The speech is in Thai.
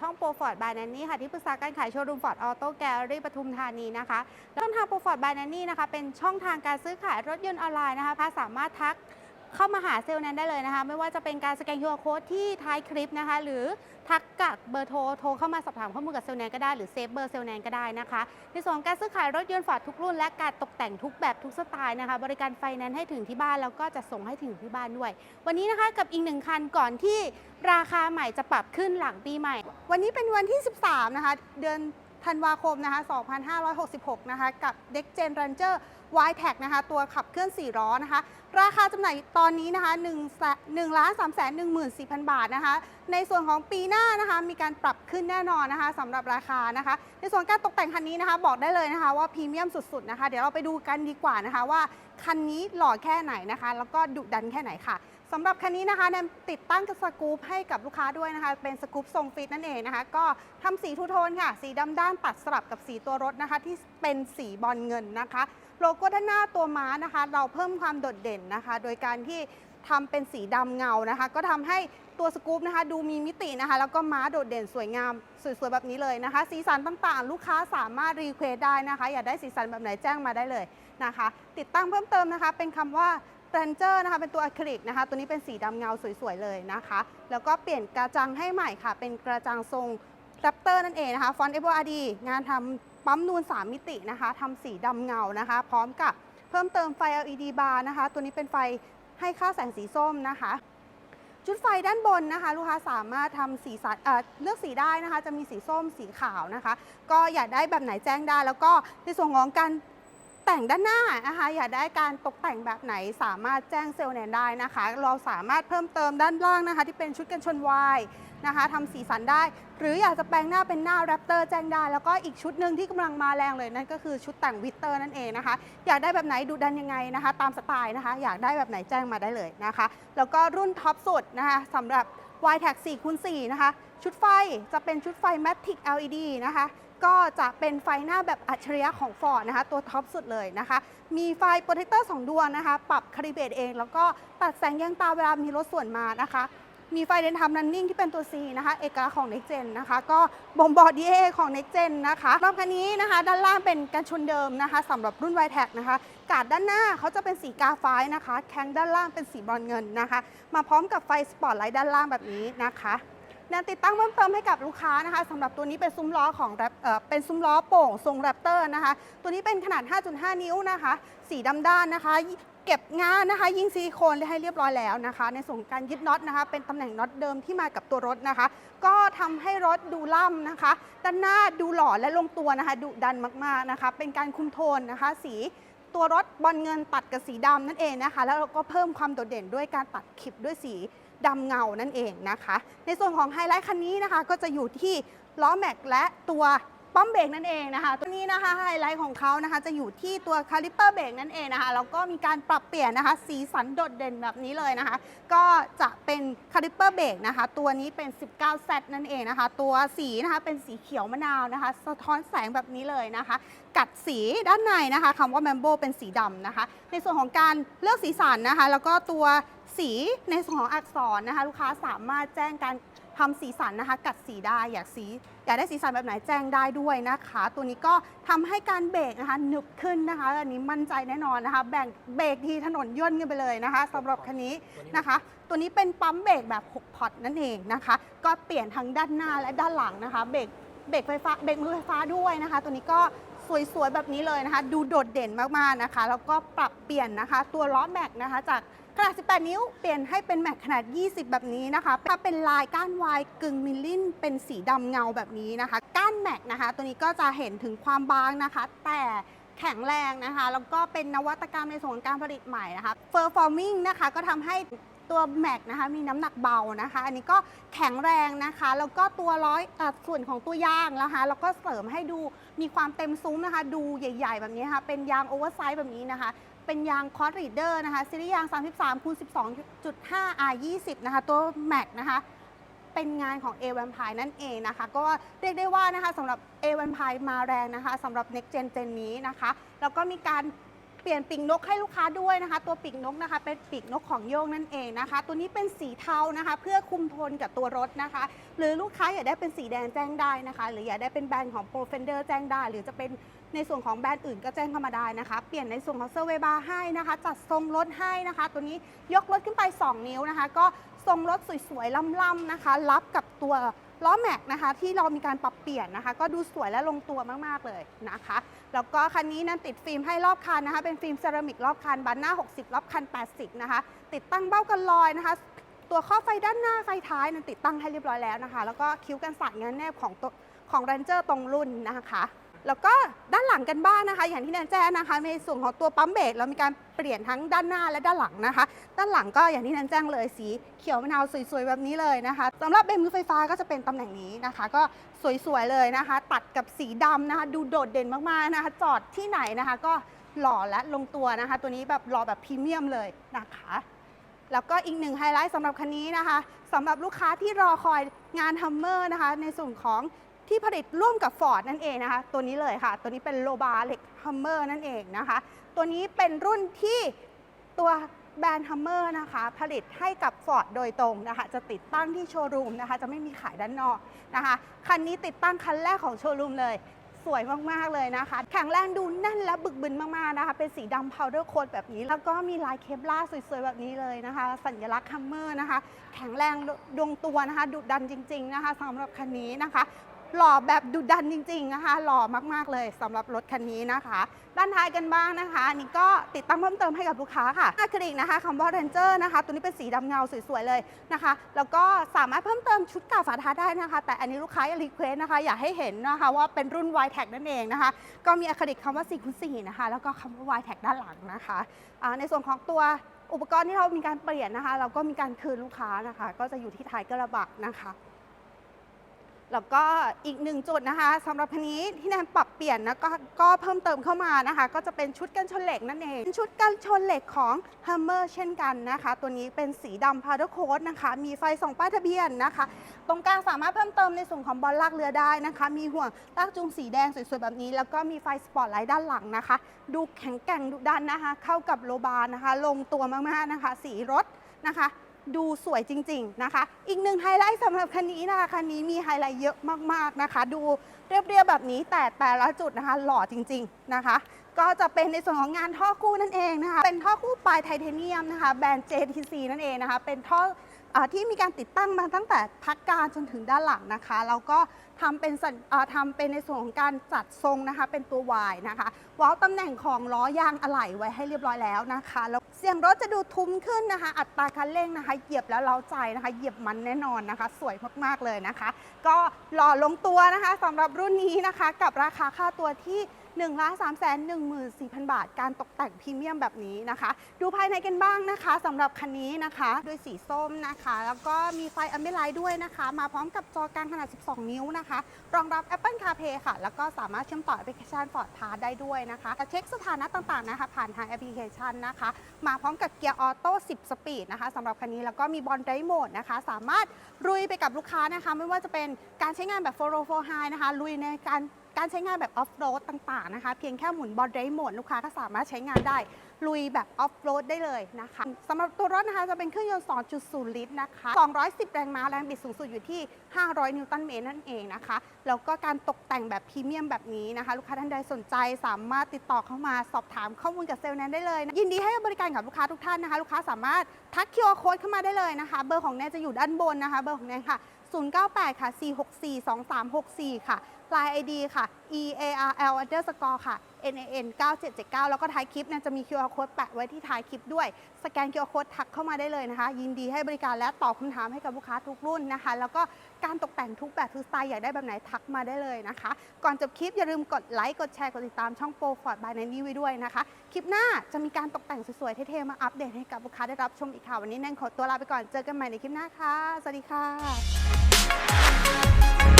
ช่องโปรฟอร์ดบายนันนี่ค่ะที่ปรึกษาการขายโชว์รูมฟอร์ดออโต้แกลเลอรี่ปทุมธานีนะคะแล้วช่องทางโปรฟอร์ดบายนันนี่นะคะเป็นช่องทางการซื้อขายรถยนต์ออนไลน์นะคะพาสามารถทักเข้ามาหาเซลล์นั้นได้เลยนะคะ ไม่ว่าจะเป็นการสแกน QR Code ที่ท้ายคลิปนะคะ หรือทักกับเบอร์โทรโทรเข้ามาสอบถามข้อมูลกับเซลล์แนนก็ได้หรือเซฟเบอร์เซลล์แนนก็ได้นะคะในส่วนการซื้อขายรถยนต์ฟอร์ดทุกรุ่น และการตกแต่งทุกแบบทุกสไตล์นะคะ บริการไฟแนนซ์ให้ถึงที่บ้าน แล้วก็จะส่งให้ถึงที่บ้านด้วย วันนี้นะคะกับอีกหนึ่งคันก่อนที่ราคาใหม่จะปรับขึ้นหลังปีใหม่ วันนี้เป็นวันที่ 13 นะคะ เดือนธันวาคมนะคะ 2566 นะคะ กับ d e x Gen Ranger y t e c นะคะ ตัวขับเคลื่อน 4 ล้อนะคะ ราคาจำหน่ายตอนนี้นะคะ1 1ล้าน3 1 4 0 0 0 บาทนะคะ ในส่วนของปีหน้านะคะ มีการปรับขึ้นแน่นอนนะคะสำหรับราคานะคะ ในส่วนการตกแต่งคันนี้นะคะ บอกได้เลยนะคะว่าพรีเมียมสุดๆนะคะ เดี๋ยวเราไปดูกันดีกว่านะคะว่าคันนี้หล่อแค่ไหนนะคะ แล้วก็ดุดันแค่ไหนค่ะ สำหรับคันนี้นะคะแนมติดตั้งสกู๊ปให้กับลูกค้าด้วยนะคะ เป็นสกู๊ปทรงฟิตนั่นเองนะคะ ก็ทำสีทูโทนค่ะ สีดำด้านตัดสลับกับสีตัวรถนะคะ ที่เป็นสีบอลเงินนะคะ โลโก้ด้านหน้าตัวม้านะคะ เราเพิ่มความโดดเด่นนะคะ โดยการที่ทำเป็นสีดำเงานะคะ ก็ทำให้ตัวสกู๊ปนะคะ ดูมีมิตินะคะ แล้วก็ม้าโดดเด่นสวยงาม สวยๆ แบบนี้เลยนะคะ สีสันต่างๆ ลูกค้าสามารถรีเควสได้นะคะ อยากได้สีสันแบบไหนแจ้งมาได้เลยนะคะ ติดตั้งเพิ่มเติมนะคะ เป็นคำว่า r a n g e r นะคะเป็นตัวอะคริลิกนะคะ ตัวนี้เป็นสีดำเงาสวยๆเลยนะคะ แล้วก็เปลี่ยนกระจังให้ใหม่ค่ะ เป็นกระจังทรงแรปเตอร์นั่นเองนะคะฟอนต์ FORD งานทำปั๊มนูน 3 มิตินะคะทำสีดำเงานะคะ พร้อมกับเพิ่มเติมไฟ LED bar นะคะ ตัวนี้เป็นไฟให้ค่าแสงสีส้มนะคะ ชุดไฟด้านบนนะคะ ลูกค้าสามารถทำสีสันเเลือกสีได้นะคะ จะมีสีส้มสีขาวนะคะ ก็อยากได้แบบไหนแจ้งได้ แล้วก็ในส่วนของการ แต่งด้านหน้านะคะอยากได้การตกแต่งแบบไหนสามารถแจ้งเซลล์แนนได้นะคะ เราสามารถเพิ่มเติมด้านล่างนะคะ ที่เป็นชุดกันชนวายนะคะทำสีสันได้ หรืออยากจะแปลงหน้าเป็นหน้าแรปเตอร์แจ้งได้ แล้วก็อีกชุดหนึ่งที่กำลังมาแรงเลยนั่นก็คือชุดแต่งวิตเตอร์นั่นเองนะคะ อยากได้แบบไหนดูดันยังไงนะคะ ตามสไตล์นะคะ อยากได้แบบไหนแจ้งมาได้เลยนะคะ แล้วก็รุ่นท็อปสุดนะคะสำหรับ y t a g 4คูณ4นะคะ ชุดไฟจะเป็นชุดไฟ Matic LED นะคะ ก็จะเป็นไฟหน้าแบบอัจฉริยะของ Ford นะคะ ตัวท็อปสุดเลยนะคะ มีไฟโปรเทคเตอร์ 2 ดวงนะคะ ปรับคาลิเบตเอง แล้วก็ตัดแสงแยงตาเวลามีรถส่วนมานะคะมีไฟเลนทำ running ที่เป็นตัว C นะคะ เอกลักษณ์ของ Next Gen นะคะ ก็บ่งบอก DA ของ Next Gen นะคะรอบคันนี้นะคะ ด้านล่างเป็นกันชนเดิมนะคะสำหรับรุ่น y t a g นะคะ กาดด้านหน้าเขาจะเป็นสีกาไฟนะคะ แข้งด้านล่างเป็นสีบรอนเงินนะคะ มาพร้อมกับไฟสปอตไลท์ด้านล่างแบบนี้นะคะ แนวติดตั้งเพิ่มเติมให้กับลูกค้านะคะสำหรับตัวนี้เป็นซุ้มล้อของแรปเอ่อเป็นซุ้มล้อโป่งทรงแรปเตอร์นะคะ ตัวนี้เป็นขนาด 5.5 นิ้วนะคะ สีดำด้านนะคะ เก็บงานนะคะ ยิงซิลิโคนได้ให้เรียบร้อยแล้วนะคะ ในส่วนการยึดน็อตนะคะ เป็นตำแหน่งน็อตเดิมที่มากับตัวรถนะคะ ก็ทำให้รถดูล่ำนะคะ ด้านหน้าดูหล่อและลงตัวนะคะดุดันมากๆนะคะ เป็นการคุมโทนนะคะ สีตัวรถบอลเงินตัดกับสีดำนั่นเองนะคะ แล้วเราก็เพิ่มความโดดเด่นด้วยการตัดคลิปด้วยสี ดำเงานั่นเองนะคะ ในส่วนของไฮไลท์คันนี้นะคะ ก็จะอยู่ที่ล้อแม็กและตัว ป้อมเบรกนั่นเองนะคะ ตัวนี้นะคะไฮไลท์ของเขานะคะจะอยู่ที่ตัวคาลิปเปอร์เบรกนั่นเองนะคะแล้วก็มีการปรับเปลี่ยนนะคะ สีสันโดดเด่นแบบนี้เลยนะคะ ก็จะเป็นคาลิปเปอร์เบรกนะคะ ตัวนี้เป็น 19Z นั่นเองนะคะ ตัวสีนะคะเป็นสีเขียวมะนาวนะคะ สะท้อนแสงแบบนี้เลยนะคะ กัดสีด้านในนะคะคำว่าแมมโบเป็นสีดำนะคะ ในส่วนของการเลือกสีสันนะคะ แล้วก็ตัวสีในส่วนของอักษรนะคะ ลูกค้าสามารถแจ้งการ ทำสีสันนะคะ กัดสีได้อยากสีอยากได้สีสันแบบไหนแจ้งได้ด้วยนะคะ ตัวนี้ก็ทำให้การเบรกนะคะหนึบขึ้นนะคะอันนี้มั่นใจแน่นอนนะคะ แบ่งเบรกทีถนนย่นกันไปเลยนะคะสำหรับคันนี้นะคะ ตัวนี้เป็นปั๊มเบรกแบบ 6 พอร์ตนั่นเองนะคะ ก็เปลี่ยนทั้งด้านหน้าและด้านหลังนะคะเบรกเบรกไฟฟ้าเบรกมือไฟฟ้าด้วยนะคะ ตัวนี้ก็สวยๆแบบนี้เลยนะคะ ดูโดดเด่นมากๆนะคะ แล้วก็ปรับเปลี่ยนนะคะ ตัวล้อแม็กนะคะจาก ขนาด 18 นิ้ว เปลี่ยนให้เป็นแม็กขนาด 20 แบบนี้นะคะ ถ้าเป็นลายก้านวายกึ่งมิลลินเป็นสีดำเงาแบบนี้นะคะ ก้านแม็กนะคะ ตัวนี้ก็จะเห็นถึงความบางนะคะ แต่แข็งแรงนะคะ แล้วก็เป็นนวัตกรรมในส่วนของการผลิตใหม่นะคะเฟอร์ฟอร์มิงนะคะก็ทำให้ตัวแม็กนะคะมีน้ำหนักเบานะคะ อันนี้ก็แข็งแรงนะคะ แล้วก็ตัวร้อยอส่วนของตัวยางนะคะแล้วก็เสริมให้ดูมีความเต็มซุ้มนะคะ ดูใหญ่ ๆ แบบนี้นะคะเป็นยางโอเวอร์ไซส์แบบนี้นะคะ เป็นยางคอร์ดรีเดอร์นะคะซีรีส์ยาง 33คูณ12.5 R 20 นะคะ ตัวแม็กนะคะ เป็นงานของ A v a m p i r e นั่นเองนะคะ ก็เรียกได้ว่านะคะสำหรับ A v a m p i r e มาแรงนะคะสำหรับ Next Gen Gen นี้นะคะ แล้วก็มีการ ปลี่ยนปีกนกให้ลูกค้าด้วยนะคะ ตัวปีกนกนะคะ เป็นปีกนกของโยงนั่นเองนะคะ ตัวนี้เป็นสีเทานะคะ เพื่อคุมโทนกับตัวรถนะคะ หรือลูกค้าอยากได้เป็นสีแดงแจ้งได้นะคะ หรืออยากได้เป็นแบรนด์ของ Pro Fender แจ้งได้ หรือจะเป็นในส่วนของแบรนด์อื่นก็แจ้งเข้ามาได้นะคะ เปลี่ยนในส่วนของเซอร์เวบาร์ให้นะคะ จัดทรงรถให้นะคะ ตัวนี้ยกรถขึ้นไป 2 นิ้วนะคะ ก็ทรงรถสวยๆล่ำๆนะคะ รับกับตัวล้อแม็กนะคะ ที่เรามีการปรับเปลี่ยนนะคะ ก็ดูสวยและลงตัวมากๆเลยนะคะ แล้วก็คันนี้นั้นติดฟิล์มให้รอบคันนะคะ เป็นฟิล์มเซรามิกรอบคัน บันหน้า 60 รอบคัน 80 นะคะ ติดตั้งเบ้ากันลอยนะคะ ตัวข้อไฟด้านหน้าไฟท้ายนั้นติดตั้งให้เรียบร้อยแล้วนะคะ แล้วก็คิ้วกันสั่นงานแนบของตัวของ Ranger ตรงรุ่นนะคะ แล้วก็ด้านหลังกันบ้างนะคะ อย่างที่แนนแจ้งนะคะ ในส่วนของตัวปั๊มเบรกเรามีการเปลี่ยนทั้งด้านหน้าและด้านหลังนะคะ ด้านหลังก็อย่างที่แนนแจ้งเลยสีเขียวมะนาวสวยๆแบบนี้เลยนะคะสำหรับเบรกมือไฟฟ้าก็จะเป็นตำแหน่งนี้นะคะ ก็สวยๆเลยนะคะ ตัดกับสีดำนะคะ ดูโดดเด่นมากๆนะคะ จอดที่ไหนนะคะ ก็หล่อและลงตัวนะคะ ตัวนี้แบบหล่อแบบพรีเมียมเลยนะคะแล้วก็อีกหนึ่งไฮไลท์สำหรับคันนี้นะคะสำหรับลูกค้าที่รอคอยงานฮัมเมอร์นะคะ ในส่วนของ ที่ผลิตร่วมกับ Ford นั่นเองนะคะ ตัวนี้เลยค่ะ ตัวนี้เป็นโลบาเล็กฮัมเมอร์นั่นเองนะคะ ตัวนี้เป็นรุ่นที่ตัวแบรนด์ฮัมเมอร์นะคะ ผลิตให้กับ Ford โดยตรงนะคะ จะติดตั้งที่โชว์รูมนะคะ จะไม่มีขายด้านนอกนะคะ คันนี้ติดตั้งคันแรกของโชว์รูมเลยสวยมาก ๆ เลยนะคะ แข็งแรงดูแน่นและบึกบึนมาก ๆ นะคะ เป็นสีดำพาวเดอร์โค t แบบนี้ แล้วก็มีลายเคปลาสวย ๆ แบบนี้เลยนะคะ สัญลักษณ์ฮัมเมอร์นะคะ แข็งแรงดวงตัวนะคะ ดุดันจริง ๆ นะคะสำหรับคันนี้นะคะ หล่อแบบดุดันจริงๆนะคะ หล่อมากๆเลยสำหรับรถคันนี้นะคะ ด้านท้ายกันบ้างนะคะอันนี้ก็ติดตั้งเพิ่มเติมให้กับลูกค้าค่ะอะคริลิกนะคะคำว่า Ranger นะคะ ตัวนี้เป็นสีดำเงาสวยๆเลยนะคะ แล้วก็สามารถเพิ่มเติมชุดกาฝาท้ายได้นะคะ แต่อันนี้ลูกค้าอยากรีเควสนะคะ อยากให้เห็นนะคะว่าเป็นรุ่น y t a g นั่นเองนะคะ ก็มีอะคริลิกคำว่า4คูณ4นะคะ แล้วก็คำว่า y t a g ด้านหลังนะคะอ่าในส่วนของตัวอุปกรณ์ที่เรามีการเปลี่ยนนะคะ เราก็มีการคืนลูกค้านะคะ ก็จะอยู่ที่ท้ายกระบะนะคะ แล้วก็อีกหนึ่งจุดนะคะสำหรับคันนี้ที่แนนปรับเปลี่ยนนะกก็เพิ่มเติมเข้ามานะคะ ก็จะเป็นชุดกันชนเหล็กนั่นเองชุดกันชนเหล็กของ Hummer เช่นกันนะคะ ตัวนี้เป็นสีดำพา d โค้ดนะคะ มีไฟส่องป้ายทะเบียนนะคะ ตรงกลางสามารถเพิ่มเติมในส่วนของบอลลากเรือได้นะคะ มีห่วงลากจูงสีแดงสวยๆแบบนี้ แล้วก็มีไฟสปอตไลท์ด้านหลังนะคะ ดูแข็งแกร่งดุดันนะคะ เข้ากับโลบาร์นะคะ ลงตัวมากๆนะคะ สีรถนะคะ ดูสวยจริง ๆนะคะ อีกหนึ่งไฮไลท์สำหรับคันนี้นะคะคันนี้มีไฮไลท์เยอะมากๆนะคะ ดูเรียบๆแบบนี้แต่แต่ละจุดนะคะ หล่อจริง ๆนะคะ ก็จะเป็นในส่วนของงานท่อคู่นั่นเองนะคะ เป็นท่อคู่ปลายไทเทเนียมนะคะแบรนด์ JTC นั่นเองนะคะ เป็นท่อที่มีการติดตั้งมาตั้งแต่พักการจนถึงด้านหลังนะคะแล้วก็ทำเป็นทำเป็นในส่วนของการจัดทรงนะคะ เป็นตัว Y นะคะว้าตำแหน่งของล้อยางอะไหล่ไว้ให้เรียบร้อยแล้วนะคะแล้ว เสียงรถจะดูทุ้มขึ้นนะคะ อัตราการเร่งนะคะ เหยียบแล้วเล้าใจนะคะ เหยียบมันแน่นอนนะคะ สวยมากๆเลยนะคะ ก็หล่อลงตัวนะคะสำหรับรุ่นนี้นะคะ กับราคาค่าตัวที่ 1 3 1 4 0 0 0 บาท การตกแต่งพรีเมียมแบบนี้นะคะ ดูภายในกันบ้างนะคะสำหรับคันนี้นะคะด้วยสีส้มนะคะ แล้วก็มีไฟอัมเบไลด้วยนะคะ มาพร้อมกับจอกลางขนาด 12 นิ้วนะคะ รองรับ Apple CarPlay ค่ะ แล้วก็สามารถเชื่อมต่อแอปพลิเคชัน Ford Pass ได้ด้วยนะคะจะเช็คสถานะต่างๆนะคะ ผ่านทางแอปพลิเคชันนะคะ มาพร้อมกับเกียร์ออโต้ 10 สปีดนะคะสำหรับคันนี้แล้วก็มีบอลไดโหมดนะคะ สามารถลุยไปกับลูกค้านะคะ ไม่ว่าจะเป็นการใช้งานแบบ4 4 4 High นะคะลุยในการ การใช้งานแบบออฟโรดต่างๆนะคะ เพียงแค่หมุนบอลไดโหมดลูกค้าก็สามารถใช้งานได้ ลุยแบบออฟโรดได้เลยนะคะสำหรับตัวรถนะคะจะเป็นเครื่องยนต์ 2.0 ลิตรนะคะ 210 แรงม้าแรงบิดสูงสุดอยู่ที่ 500 นิวตันเมตรนั่นเองนะคะ แล้วก็การตกแต่งแบบพรีเมียมแบบนี้นะคะ ลูกค้าท่านใดสนใจสามารถติดต่อเข้ามาสอบถามข้อมูลกับเซลล์แนนได้เลยนะยินดีให้บริการกับลูกค้าทุกท่านนะคะ ลูกค้าสามารถทักคิวอาร์โค้ดเข้ามาได้เลยนะคะ เบอร์ของแนนจะอยู่ด้านบนนะคะ เบอร์ของแนนค่ะ098ค่ะ464 2364 ค่ะ Line ID ค่ะ e a r l underscore ค่ะ n a n 9779 แล้วก็ท้ายคลิปเนี่ยจะมี QR code แปะไว้ที่ท้ายคลิปด้วย สแกน QR code ทักเข้ามาได้เลยนะคะ ยินดีให้บริการและตอบคำถามให้กับลูกค้าทุกรุ่นนะคะ แล้วก็การตกแต่งทุกแบบทุกสไตล์อยากได้แบบไหนทักมาได้เลยนะคะ ก่อนจบคลิปอย่าลืมกดไลค์กดแชร์กดติดตามช่องโปรฟอร์ดบายนนี่ไว้ด้วยนะคะ คลิปหน้าจะมีการตกแต่งสวยๆเท่ๆมาอัปเดตให้กับลูกค้าได้รับชมอีกค่ะวันนี้แนนขอตัวลาไปก่อนเจอกันใหม่ในคลิปหน้าค่ะสวัสดีค่ะ